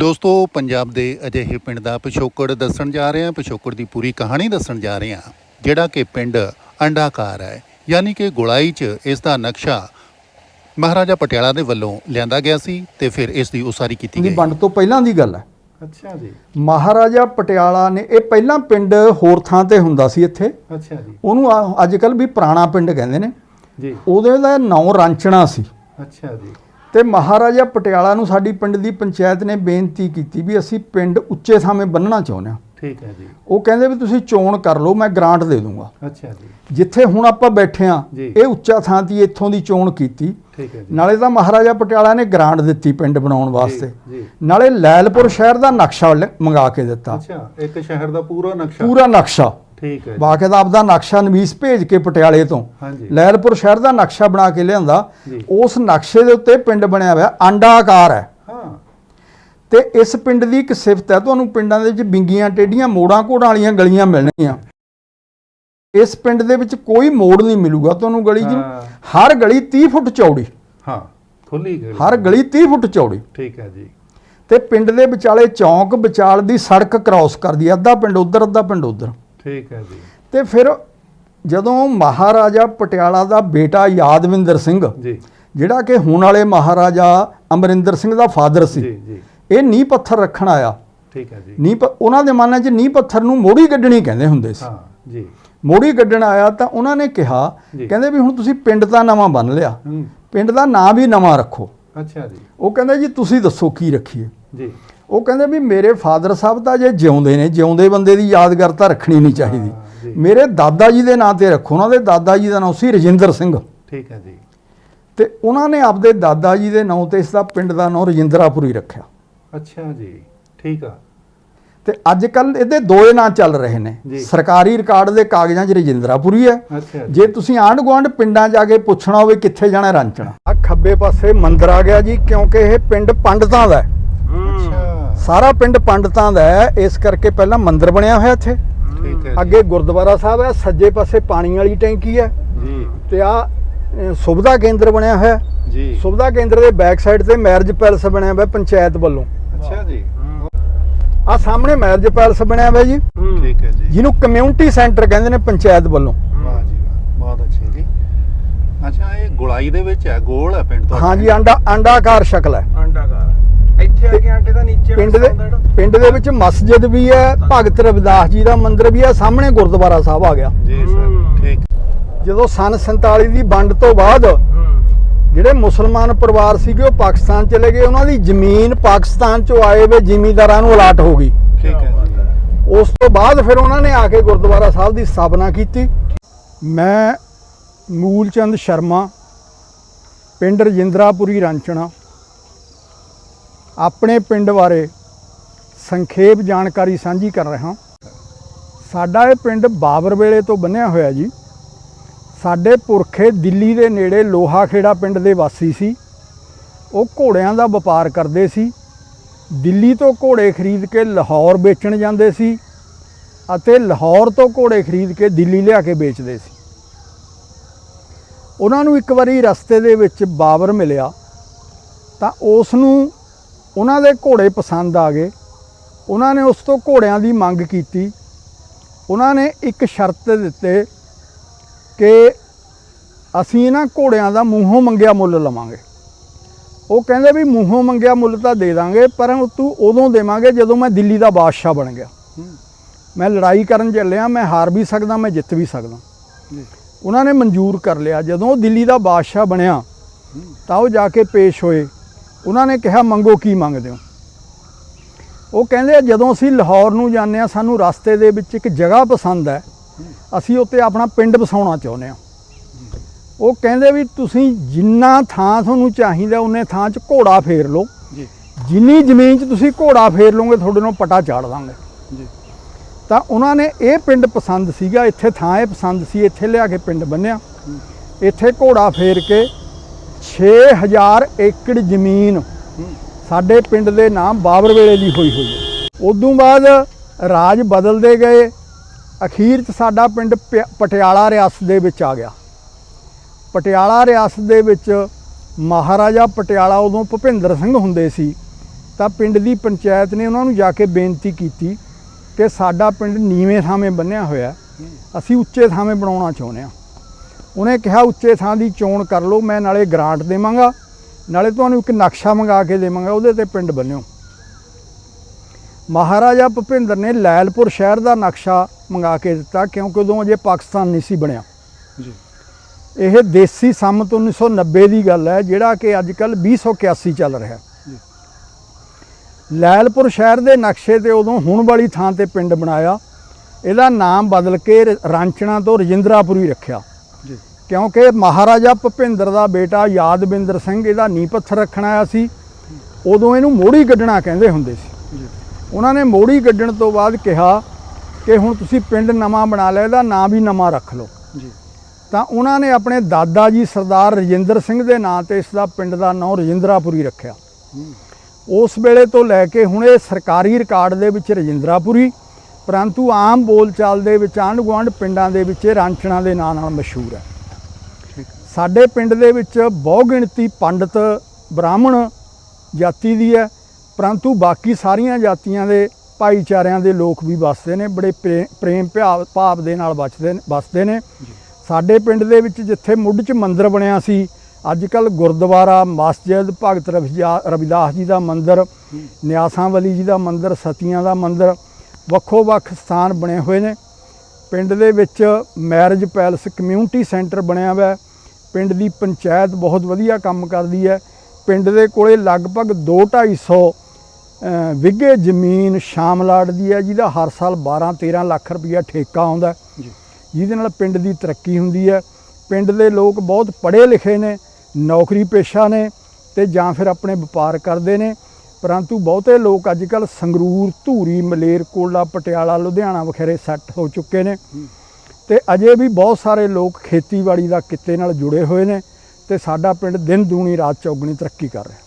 ਦੋਸਤੋ ਪੰਜਾਬ ਦੇ ਅਜਿਹੇ ਪਿੰਡ ਦਾ ਪਿਛੋਕੜ ਦੱਸਣ ਜਾ ਰਹੇ ਹਾਂ ਪਿਛੋਕੜ ਦੀ ਪੂਰੀ ਕਹਾਣੀ ਦੱਸਣ ਜਾ ਰਹੇ ਹਾਂ ਜਿਹੜਾ ਕਿ ਪਿੰਡ ਅੰਡਾਕਾਰ ਹੈ ਯਾਨੀ ਕਿ ਗੁਲਾਈ 'ਚ ਇਸ ਦਾ ਨਕਸ਼ਾ ਮਹਾਰਾਜਾ ਪਟਿਆਲਾ ਦੇ ਵੱਲੋਂ ਲਿਆਂਦਾ ਗਿਆ ਸੀ ਤੇ ਫਿਰ ਇਸ ਦੀ ਉਸਾਰੀ ਕੀਤੀ ਦੀ ਗਈ। ਵੰਡ ਤੋਂ ਪਹਿਲਾਂ ਦੀ ਗੱਲ ਹੈ। ਅੱਛਾ ਜੀ। ਮਹਾਰਾਜਾ ਪਟਿਆਲਾ ਨੇ ਇਹ ਪਹਿਲਾਂ ਪਿੰਡ ਹੋਰ ਥਾਂ ਤੇ ਹੁੰਦਾ ਸੀ ਇੱਥੇ। ਅੱਛਾ ਜੀ। ਉਹਨੂੰ ਅੱਜ ਕੱਲ ਵੀ ਪੁਰਾਣਾ ਪਿੰਡ ਕਹਿੰਦੇ ਨੇ। ਜੀ। ਉਹਦੇ ਦਾ ਨਾਂ ਰਾਂਚਣਾ ਸੀ। ਅੱਛਾ ਜੀ। ਤੇ ਮਹਾਰਾਜਾ ਪਟਿਆਲਾ ਨੂੰ ਸਾਡੀ ਪਿੰਡ ਦੀ ਪੰਚਾਇਤ ਨੇ ਬੇਨਤੀ ਕੀਤੀ ਵੀ ਅਸੀਂ ਪਿੰਡ ਉੱਚੇ ਥਾਵੇਂ ਬੰਨਣਾ ਚਾਹੁੰਦੇ ਹਾਂ। ਠੀਕ ਹੈ ਜੀ। ਉਹ ਕਹਿੰਦੇ ਵੀ ਤੁਸੀਂ ਚੋਣ ਕਰ ਲਓ ਮੈਂ ਗ੍ਰਾਂਟ ਦੇ ਦੂੰਗਾ। ਅੱਛਾ ਜੀ। ਜਿੱਥੇ ਹੁਣ ਆਪਾਂ ਬੈਠੇ ਆ। ਇਹ ਉੱਚਾ ਥਾਂ ਤੀ ਇੱਥੋਂ ਦੀ ਚੋਣ ਕੀਤੀ। ਠੀਕ ਹੈ ਜੀ। ਨਾਲੇ ਤਾਂ ਮਹਾਰਾਜਾ ਪਟਿਆਲਾ ਨੇ ਗ੍ਰਾਂਟ ਦਿੱਤੀ ਪਿੰਡ ਬਣਾਉਣ ਵਾਸਤੇ। ਨਾਲੇ ਲੈਲਪੁਰ ਸ਼ਹਿਰ ਦਾ ਨਕਸ਼ਾ ਮੰਗਾ ਕੇ ਦਿੱਤਾ। ਅੱਛਾ ਇੱਕ ਸ਼ਹਿਰ ਦਾ ਪੂਰਾ ਨਕਸ਼ਾ। ਪੂਰਾ ਨਕਸ਼ਾ। ਠੀਕ ਹੈ ਜੀ। ਬਾਕਾਇਦਾ ਆਪਦਾ ਨਕਸ਼ਾ ਨਵੀਸ ਭੇਜ ਕੇ ਪਟਿਆਲੇ ਤੋਂ। ਲੈਲਪੁਰ ਸ਼ਹਿਰ ਦਾ ਨਕਸ਼ਾ ਬਣਾ ਕੇ ਲਿਆਂਦਾ। ਜੀ। ਉਸ ਨਕਸ਼ੇ ਦੇ ਉੱਤੇ ਪਿੰਡ ਬਣਿਆ ਹੋਇਆ ਅੰਡਾਕਾਰ ਹੈ। ਹਾਂ। ਤੇ ਇਸ ਪਿੰਡ ਦੀ ਇੱਕ ਸਿਫਤ ਹੈ ਤੁਹਾਨੂੰ ਪਿੰਡਾਂ ਦੇ ਵਿੱਚ ਬਿੰਗੀਆਂ ਟੇਡੀਆਂ ਮੋੜਾਂ ਘੋੜਾਂ ਵਾਲੀਆਂ ਗਲੀਆਂ ਮਿਲਣਗੀਆਂ। ਇਸ ਪਿੰਡ ਦੇ ਵਿੱਚ ਕੋਈ ਮੋੜ ਨਹੀਂ ਮਿਲੂਗਾ ਤੁਹਾਨੂੰ ਗਲੀ ਹਾਂ। ਹਰ ਗਲੀ 30 ਫੁੱਟ ਚੌੜੀ। ਹਾਂ ਖੁੱਲੀ ਗਈ ਹਰ ਗਲੀ 30 ਫੁੱਟ ਚੌੜੀ। ਠੀਕ ਹੈ ਜੀ। ਤੇ ਪਿੰਡ ਦੇ ਵਿਚਾਲੇ ਚੌਂਕ ਵਿਚਾਲ ਦੀ ਸੜਕ ਕ੍ਰਾਸ ਕਰਦੀ ਹੈ। ਅੱਧਾ ਪਿੰਡ ਉਧਰ ਅੱਧਾ ਪਿੰਡ ਉਧਰ। ਠੀਕ ਹੈ ਜੀ। ਤੇ ਫਿਰ ਜਦੋਂ ਮਹਾਰਾਜਾ ਪਟਿਆਲਾ ਦਾ ਬੇਟਾ ਯਾਦਵਿੰਦਰ ਸਿੰਘ ਜੀ। ਜਿਹੜਾ ਕਿ ਹੁਣ ਵਾਲੇ ਮਹਾਰਾਜਾ ਅਮਰਿੰਦਰ ਸਿੰਘ ਦਾ ਫਾਦਰ ਸੀ ਜੀ ਜੀ। ਇਹ ਨੀਂਹ ਪੱਥਰ ਰੱਖਣ ਆਇਆ। ਠੀਕ ਹੈ ਜੀ। ਨੀਂਹ ਪ- ਉਹਨਾਂ ਦੇ ਮਨਾਂ 'ਚ ਨੀਂਹ ਪੱਥਰ ਨੂੰ ਮੋੜੀ ਗੱਡਣੀ ਕਹਿੰਦੇ ਹੁੰਦੇ ਸੀ। ਹਾਂ ਜੀ। ਮੋੜੀ ਗੱਡਣ ਆਇਆ ਤਾਂ ਉਹਨਾਂ ਨੇ ਕਿਹਾ। ਕਹਿੰਦੇ ਵੀ ਹੁਣ ਤੁਸੀਂ ਪਿੰਡ ਦਾ ਨਵਾਂ ਬੰਨ ਲਿਆ। ਪਿੰਡ ਦਾ ਨਾਂ ਵੀ ਨਵਾਂ ਰੱਖੋ। ਅੱਛਾ ਜੀ। ਉਹ ਕਹਿੰਦੇ ਜੀ ਤੁਸੀਂ ਦੱਸੋ ਕੀ ਰੱਖੀਏ? ਜੀ। ਉਹ ਕਹਿੰਦੇ ਵੀ ਮੇਰੇ ਫਾਦਰ ਸਾਹਿਬ ਤਾਂ ਜੇ ਜਿਉਂਦੇ ਨੇ ਜਿਉਂਦੇ ਬੰਦੇ ਦੀ ਯਾਦਗਾਰ ਤਾਂ ਰੱਖਣੀ ਨਹੀਂ ਚਾਹੀਦੀ। ਮੇਰੇ ਦਾਦਾ ਜੀ ਦੇ ਨਾਂ ਤੇ ਰੱਖੋ ਉਹਨਾਂ ਦੇ ਦਾਦਾ ਜੀ ਦਾ ਨਾਮ ਸੀ ਰਜਿੰਦਰ ਸਿੰਘ। ਠੀਕ ਹੈ ਜੀ। ਤੇ ਉਹਨਾਂ ਨੇ ਆਪਦੇ ਦਾਦਾ ਜੀ ਦੇ ਨਾਂ ਤੇ ਇਸ ਦਾ ਪਿੰਡ ਦਾ ਨਾਮ ਰਜਿੰਦਰਾਪੁਰੀ ਰੱਖਿਆ। ਅੱਛਾ ਜੀ ਠੀਕ ਆ। ਤੇ ਅੱਜ ਕੱਲ ਇਹਦੇ ਦੋਏ ਨਾਂ ਚੱਲ ਰਹੇ ਨੇ। ਸਰਕਾਰੀ ਰਿਕਾਰਡ ਦੇ ਕਾਗਜ਼ਾਂ 'ਚ ਰਜਿੰਦਰਾਪੁਰੀ ਹੈ। ਜੀ। ਤੁਸੀਂ ਆਂਢ ਗੁਆਂਢ ਪਿੰਡਾਂ ਜਾ ਕੇ ਪੁੱਛਣਾ ਹੋਵੇ ਕਿੱਥੇ ਜਾਣਾ ਰਾਂਚਣਾ ਆ ਖੱਬੇ ਪਾਸੇ ਮੰਦਿਰ ਆ ਗਿਆ ਜੀ ਕਿਉਂਕਿ ਇਹ ਪਿੰਡ ਪੰਡਤਾਂ ਦਾ ਹੈ। ਸਾਰਾ ਪਿੰਡ ਪੰਡਤਾਂ ਦਾ ਹੈ ਇਸ ਕਰਕੇ ਪਹਿਲਾਂ ਮੰਦਿਰ ਬਣਿਆ ਹੋਇਆ ਇੱਥੇ। ਠੀਕ ਹੈ ਜੀ। ਅੱਗੇ ਗੁਰਦੁਆਰਾ ਸਾਹਿਬ ਹੈ ਸੱਜੇ ਪਾਸੇ ਪਾਣੀ ਵਾਲੀ ਟੈਂਕੀ ਹੈ। ਜੀ। ਤੇ ਆ ਸੁਵਿਧਾ ਕੇਂਦਰ ਬਣਿਆ ਹੋਇਆ। ਹੈ। ਜੀ। ਸੁਵਿਧਾ ਕੇਂਦਰ ਦੇ ਬੈਕ ਸਾਈਡ ਤੇ ਮੈਰਿਜ ਪੈਲਸ ਬਣਿਆ ਹੋਇਆ ਪੰਚਾਇਤ ਵੱਲੋਂ। ਅੱਛਾ ਜੀ। ਆ ਸਾਹਮਣੇ ਮੈਰਿਜ ਪੈਲਸ ਬਣਿਆ ਹੋਇਆ ਜੀ। ਠੀਕ ਹੈ ਜੀ। ਜਿਹਨੂੰ ਕਮਿਊਨਿਟੀ ਸੈਂਟਰ ਕਹਿੰਦੇ ਨੇ ਪੰਚਾਇਤ ਵੱਲੋਂ। ਵਾਹ ਜੀ ਵਾਹ ਬਹੁਤ ਅੱਛੇ ਜੀ। ਅੱਛਾ ਇਹ ਗੁਲਾਈ ਦੇ ਵਿੱਚ ਹੈ ਗੋਲ ਹੈ ਪਿੰਡ ਤੋਂ ਹਾਂਜੀ ਆਂਡਾ ਆਂਡਾਕਾਰ ਸ਼ਕਲ ਹੈ। ਅੰਡਾਕਾਰ ਇੱਥੇ ਆ ਕੇ ਆਂਟੇ ਦਾ ਨੀਚੇ ਪਿੰਡ ਦੇ ਪਿੰਡ ਦੇ ਵਿੱਚ ਮਸਜਿਦ ਵੀ ਹੈ ਭਗਤ ਰਵਿਦਾਸ ਜੀ ਦਾ ਮੰਦਿਰ ਵੀ ਹੈ ਸਾਹਮਣੇ ਗੁਰਦੁਆਰਾ ਸਾਹਿਬ ਆ ਗਿਆ। ਜੀ ਸਰ ਠੀਕ। ਜਦੋਂ ਸਨ 47 ਦੀ ਵੰਡ ਤੋਂ ਬਾਅਦ ਜਿਹੜੇ ਮੁਸਲਮਾਨ ਪਰਿਵਾਰ ਸੀਗੇ ਉਹ ਪਾਕਿਸਤਾਨ ਚਲੇ ਗਏ। ਉਹਨਾਂ ਦੀ ਜ਼ਮੀਨ ਪਾਕਿਸਤਾਨ ਚੋਂ ਆਏ ਵੇ ਜ਼ਿਮੀਂਦਾਰਾਂ ਨੂੰ ਅਲਾਟ ਹੋ ਗਈ। ਠੀਕ ਹੈ ਉਸ ਤੋਂ ਬਾਅਦ ਫਿਰ ਉਹਨਾਂ ਨੇ ਆ ਕੇ ਗੁਰਦੁਆਰਾ ਸਾਹਿਬ ਦੀ ਸਥਾਪਨਾ ਕੀਤੀ। ਮੈਂ ਮੂਲਚੰਦ ਸ਼ਰਮਾ ਪਿੰਡ ਰਜਿੰਦਰਾਪੁਰੀ ਰਾਂਚਣਾ ਆਪਣੇ ਪਿੰਡ ਬਾਰੇ ਸੰਖੇਪ ਜਾਣਕਾਰੀ ਸਾਂਝੀ ਕਰ ਰਿਹਾ ਸਾਡਾ ਇਹ ਪਿੰਡ ਬਾਬਰ ਵੇਲੇ ਤੋਂ ਬੰਨਿਆ ਹੋਇਆ ਜੀ। ਸਾਡੇ ਪੁਰਖੇ ਦਿੱਲੀ ਦੇ ਨੇੜੇ ਲੋਹਾ ਖੇੜਾ ਪਿੰਡ ਦੇ ਵਾਸੀ ਸੀ। ਉਹ ਘੋੜਿਆਂ ਦਾ ਵਪਾਰ ਕਰਦੇ ਸੀ। ਦਿੱਲੀ ਤੋਂ ਘੋੜੇ ਖਰੀਦ ਕੇ ਲਾਹੌਰ ਵੇਚਣ ਜਾਂਦੇ ਸੀ ਅਤੇ ਲਾਹੌਰ ਤੋਂ ਘੋੜੇ ਖਰੀਦ ਕੇ ਦਿੱਲੀ ਲਿਆ ਕੇ ਵੇਚਦੇ ਸੀ। ਉਹਨਾਂ ਨੂੰ ਇੱਕ ਵਾਰੀ ਰਸਤੇ ਦੇ ਵਿੱਚ ਬਾਬਰ ਮਿਲਿਆ ਤਾਂ ਉਸ ਨੂੰ ਉਹਨਾਂ ਦੇ ਘੋੜੇ ਪਸੰਦ ਆ ਗਏ। ਉਹਨਾਂ ਨੇ ਉਸ ਤੋਂ ਘੋੜਿਆਂ ਦੀ ਮੰਗ ਕੀਤੀ। ਉਹਨਾਂ ਨੇ ਇੱਕ ਸ਼ਰਤ ਦਿੱਤੇ ਕਿ ਅਸੀਂ ਇਹਨਾਂ ਘੋੜਿਆਂ ਦਾ ਮੂੰਹੋਂ ਮੰਗਿਆ ਮੁੱਲ ਲਵਾਂਗੇ। ਉਹ ਕਹਿੰਦੇ ਵੀ ਮੂੰਹੋਂ ਮੰਗਿਆ ਮੁੱਲ ਤਾਂ ਦੇ ਦਾਂਗੇ ਪਰ ਤੂੰ ਉਦੋਂ ਦੇਵਾਂਗੇ ਜਦੋਂ ਮੈਂ ਦਿੱਲੀ ਦਾ ਬਾਦਸ਼ਾਹ ਬਣ ਗਿਆ। ਮੈਂ ਲੜਾਈ ਕਰਨ ਚੱਲਿਆ ਮੈਂ ਹਾਰ ਵੀ ਸਕਦਾ ਮੈਂ ਜਿੱਤ ਵੀ ਸਕਦਾ। ਉਹਨਾਂ ਨੇ ਮਨਜ਼ੂਰ ਕਰ ਲਿਆ। ਜਦੋਂ ਉਹ ਦਿੱਲੀ ਦਾ ਬਾਦਸ਼ਾਹ ਬਣਿਆ ਤਾਂ ਉਹ ਜਾ ਕੇ ਪੇਸ਼ ਹੋਏ। ਉਹਨਾਂ ਨੇ ਕਿਹਾ ਮੰਗੋ ਕੀ ਮੰਗਦੇ ਹੋ? ਉਹ ਕਹਿੰਦੇ ਜਦੋਂ ਅਸੀਂ ਲਾਹੌਰ ਨੂੰ ਜਾਂਦੇ ਆ ਸਾਨੂੰ ਰਸਤੇ ਦੇ ਵਿੱਚ ਇੱਕ ਜਗ੍ਹਾ ਪਸੰਦ ਹੈ। ਅਸੀਂ ਉੱਤੇ ਆਪਣਾ ਪਿੰਡ ਵਸਾਉਣਾ ਚਾਹੁੰਦੇ ਆ ਉਹ ਕਹਿੰਦੇ ਵੀ ਤੁਸੀਂ ਜਿੰਨਾ ਥਾਂ ਤੁਹਾਨੂੰ ਚਾਹੀਦਾ ਉਹਨੇ ਥਾਂ 'ਚ ਘੋੜਾ ਫੇਰ ਲਓ। ਜੀ। ਜਿੰਨੀ ਜ਼ਮੀਨ 'ਚ ਤੁਸੀਂ ਘੋੜਾ ਫੇਰ ਲਓਗੇ ਤੁਹਾਡੇ ਨੂੰ ਪਟਾ ਚਾੜ ਦਾਂਗੇ। ਜੀ। ਤਾਂ ਉਹਨਾਂ ਨੇ ਇਹ ਪਿੰਡ ਪਸੰਦ ਸੀਗਾ ਇੱਥੇ ਥਾਂ ਇਹ ਪਸੰਦ ਸੀ ਇੱਥੇ ਲਿਆ ਕੇ ਪਿੰਡ ਬੰਨਿਆ। ਇੱਥੇ ਘੋੜਾ ਫੇਰ ਕੇ 6000 ਏਕੜ ਜ਼ਮੀਨ ਸਾਡੇ ਪਿੰਡ ਦੇ ਨਾਮ ਬਾਬਰ ਵੇਲੇ ਦੀ ਹੋਈ ਹੋਈ ਹੈ। ਉਦੋਂ ਬਾਅਦ ਰਾਜ ਬਦਲਦੇ ਗਏ। ਅਖੀਰ 'ਚ ਸਾਡਾ ਪਿੰਡ ਪ- ਪਟਿਆਲਾ ਰਿਆਸਤ ਦੇ ਵਿੱਚ ਆ ਗਿਆ। ਪਟਿਆਲਾ ਰਿਆਸਤ ਦੇ ਵਿੱਚ ਮਹਾਰਾਜਾ ਪਟਿਆਲਾ ਉਦੋਂ ਭੁਪਿੰਦਰ ਸਿੰਘ ਹੁੰਦੇ ਸੀ। ਤਾਂ ਪਿੰਡ ਦੀ ਪੰਚਾਇਤ ਨੇ ਉਹਨਾਂ ਨੂੰ ਜਾ ਕੇ ਬੇਨਤੀ ਕੀਤੀ ਕਿ ਸਾਡਾ ਪਿੰਡ ਨੀਵੇਂ ਥਾਵੇਂ ਬੰਨਿਆ ਹੋਇਆ ਅਸੀਂ ਉੱਚੇ ਥਾਵੇਂ ਬਣਾਉਣਾ ਚਾਹੁੰਦੇ ਹਾਂ। ਉਹਨੇ ਕਿਹਾ ਉੱਚੇ ਥਾਂ ਦੀ ਚੋਣ ਕਰ ਲਓ ਮੈਂ ਨਾਲੇ ਗ੍ਰਾਂਟ ਦੇਵਾਂਗਾ ਨਾਲੇ ਤੁਹਾਨੂੰ ਇੱਕ ਨਕਸ਼ਾ ਮੰਗਾ ਕੇ ਦੇਵਾਂਗਾ ਉਹਦੇ ਤੇ ਪਿੰਡ ਬੰਨਿਓ। ਮਹਾਰਾਜਾ ਭੁਪਿੰਦਰ ਨੇ ਲੈਲਪੁਰ ਸ਼ਹਿਰ ਦਾ ਨਕਸ਼ਾ ਮੰਗਾ ਕੇ ਦਿੱਤਾ ਕਿਉਂਕਿ ਉਦੋਂ ਅਜੇ ਪਾਕਿਸਤਾਨ ਨਹੀਂ ਸੀ ਬਣਿਆ। ਜੀ। ਇਹ ਦੇਸੀ ਸੰਮਤ 1990 ਦੀ ਗੱਲ ਹੈ ਜਿਹੜਾ ਕਿ ਅੱਜ ਕੱਲ 2081 ਚੱਲ ਰਿਹਾ ਜੀ। ਲੈਲਪੁਰ ਸ਼ਹਿਰ ਦੇ ਨਕਸ਼ੇ ਤੇ ਉਦੋਂ ਹੁਣ ਵਾਲੀ ਥਾਂ ਤੇ ਪਿੰਡ ਬਣਾਇਆ ਇਹਦਾ ਨਾਮ ਬਦਲ ਕੇ ਰਾਂਚਣਾ ਤੋਂ ਰਜਿੰਦਰਾਪੁਰੀ ਰੱਖਿਆ। ਜੀ। ਕਿਉਂਕਿ ਮਹਾਰਾਜਾ ਭੁਪਿੰਦਰ ਦਾ ਬੇਟਾ ਯਾਦਵਿੰਦਰ ਸਿੰਘ ਇਹਦਾ ਨੀਂਹ ਪੱਥਰ ਰੱਖਣ ਆਇਆ ਸੀ। ਉਦੋਂ ਇਹਨੂੰ ਮੋੜੀ ਕੱਢਣਾ ਕਹਿੰਦੇ ਹੁੰਦੇ ਸੀ। ਜੀ। ਉਹਨਾਂ ਨੇ ਮੋੜੀ ਕੱਢਣ ਤੋਂ ਬਾਅਦ ਕਿਹਾ ਕਿ ਹੁਣ ਤੁਸੀਂ ਪਿੰਡ ਨਵਾਂ ਬਣਾ ਲਿਆ ਇਹਦਾ ਨਾਂ ਵੀ ਨਵਾਂ ਰੱਖ ਲਓ। ਜੀ। ਤਾਂ ਉਹਨਾਂ ਨੇ ਆਪਣੇ ਦਾਦਾ ਜੀ ਸਰਦਾਰ ਰਜਿੰਦਰ ਸਿੰਘ ਦੇ ਨਾਂ ਤੇ ਇਸ ਦਾ ਪਿੰਡ ਦਾ ਨਾਂ ਰਜਿੰਦਰਾਪੁਰੀ ਰੱਖਿਆ। ਉਸ ਵੇਲੇ ਤੋਂ ਲੈ ਕੇ ਹੁਣ ਇਹ ਸਰਕਾਰੀ ਰਿਕਾਰਡ ਦੇ ਵਿੱਚ ਰਜਿੰਦਰਾਪੁਰੀ। ਪਰੰਤੂ ਆਮ ਬੋਲਚਾਲ ਦੇ ਵਿੱਚ ਆਂਢ ਗੁਆਂਢ ਪਿੰਡਾਂ ਦੇ ਵਿੱਚ ਇਹ ਰਾਂਚਣਾ ਦੇ ਨਾਂ ਨਾਲ ਮਸ਼ਹੂਰ ਹੈ। ਸਾਡੇ ਪਿੰਡ ਦੇ ਵਿੱਚ ਬਹੁ ਗਿਣਤੀ ਪੰਡਤ ਬ੍ਰਾਹਮਣ ਜਾਤੀ ਦੀ ਹੈ ਪਰੰਤੂ ਬਾਕੀ ਸਾਰੀਆਂ ਜਾਤੀਆਂ ਦੇ ਭਾਈਚਾਰਿਆਂ ਦੇ ਲੋਕ ਵੀ ਵਸਦੇ ਨੇ ਬੜੇ ਪ੍ਰੇ- ਪ੍ਰੇਮ ਭਿਆ- ਭਾਵ ਦੇ ਨਾਲ ਬਚਦੇ ਨੇ ਵਸਦੇ ਨੇ। ਸਾਡੇ ਪਿੰਡ ਦੇ ਵਿੱਚ ਜਿੱਥੇ ਮੁੱਢ 'ਚ ਮੰਦਿਰ ਬਣਿਆ ਸੀ ਅੱਜ ਕੱਲ ਗੁਰਦੁਆਰਾ ਮਸਜਿਦ ਭਗਤ ਰਵਿਦਾਸ ਜੀ ਦਾ ਮੰਦਿਰ ਨਿਆਸਾਂ ਵਾਲੀ ਜੀ ਦਾ ਮੰਦਿਰ ਸਤੀਆਂ ਦਾ ਮੰਦਿਰ ਵੱਖੋ ਵੱਖ ਸਥਾਨ ਬਣੇ ਹੋਏ ਨੇ। ਪਿੰਡ ਦੇ ਵਿੱਚ ਮੈਰਿਜ ਪੈਲਸ ਕਮਿਊਨਿਟੀ ਸੈਂਟਰ ਬਣਿਆ ਹੋਇਆ ਪਿੰਡ ਦੀ ਪੰਚਾਇਤ ਬਹੁਤ ਵਧੀਆ ਕੰਮ ਕਰਦੀ ਹੈ। ਪਿੰਡ ਦੇ ਕੋਲੇ ਲਗਭਗ 2-250 ਵਿਗੇ ਜ਼ਮੀਨ ਸ਼ਾਮਲਾਟ ਦੀ ਹੈ ਜਿਹਦਾ ਹਰ ਸਾਲ 12-13 ਲੱਖ ਰੁਪਈਆ ਠੇਕਾ ਆਉਂਦਾ ਜਿਹਦੇ ਨਾਲ ਪਿੰਡ ਦੀ ਤਰੱਕੀ ਹੁੰਦੀ ਹੈ। ਪਿੰਡ ਦੇ ਲੋਕ ਬਹੁਤ ਪੜ੍ਹੇ ਲਿਖੇ ਨੇ ਨੌਕਰੀ ਪੇਸ਼ਾ ਨੇ ਤੇ ਜਾਂ ਫਿਰ ਆਪਣੇ ਵਪਾਰ ਕਰਦੇ ਨੇ। ਪਰੰਤੂ ਬਹੁਤੇ ਲੋਕ ਅੱਜ ਕੱਲ ਸੰਗਰੂਰ ਧੂਰੀ ਮਲੇਰਕੋਟਲਾ ਪਟਿਆਲਾ ਲੁਧਿਆਣਾ ਵਖੇਰੇ ਸੈੱਟ ਹੋ ਚੁੱਕੇ ਨੇ। ਤੇ ਅਜੇ ਵੀ ਬਹੁਤ ਸਾਰੇ ਲੋਕ ਖੇਤੀਬਾੜੀ ਦਾ ਕਿੱਤੇ ਨਾਲ ਜੁੜੇ ਹੋਏ ਨੇ ਤੇ ਸਾਡਾ ਪਿੰਡ ਦਿਨ ਦੂਣੀ ਰਾਤ ਚੌਗਣੀ ਤਰੱਕੀ ਕਰ ਰਿਹਾ।